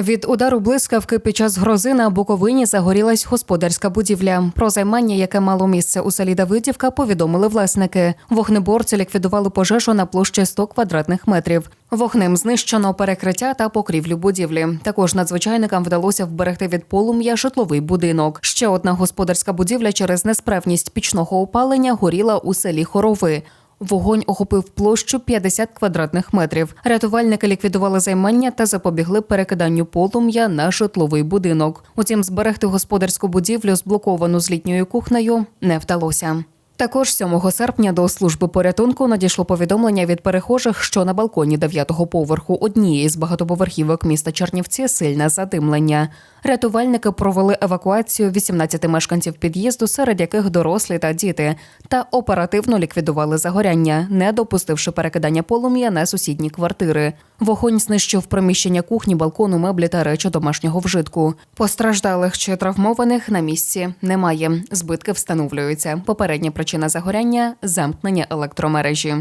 Від удару блискавки під час грози на Буковині загорілась господарська будівля. Про займання, яке мало місце у селі Давидівка, повідомили власники. Вогнеборці ліквідували пожежу на площі 100 квадратних метрів. Вогнем знищено перекриття та покрівлю будівлі. Також надзвичайникам вдалося вберегти від полум'я житловий будинок. Ще одна господарська будівля через несправність пічного опалення горіла у селі Хорови. Вогонь охопив площу 50 квадратних метрів. Рятувальники ліквідували займання та запобігли перекиданню полум'я на житловий будинок. Утім, зберегти господарську будівлю, зблоковану з літньою кухнею, не вдалося. Також 7 серпня до служби порятунку надійшло повідомлення від перехожих, що на балконі 9-го поверху однієї з багатоповерхівок міста Чернівці сильне задимлення. Рятувальники провели евакуацію 18 мешканців під'їзду, серед яких дорослі та діти, та оперативно ліквідували загоряння, не допустивши перекидання полум'я на сусідні квартири. Вогонь знищив приміщення кухні, балкону, меблі та речі домашнього вжитку. Постраждалих чи травмованих на місці немає. Збитки встановлюються. Попередня причина загоряння замкнення електромережі.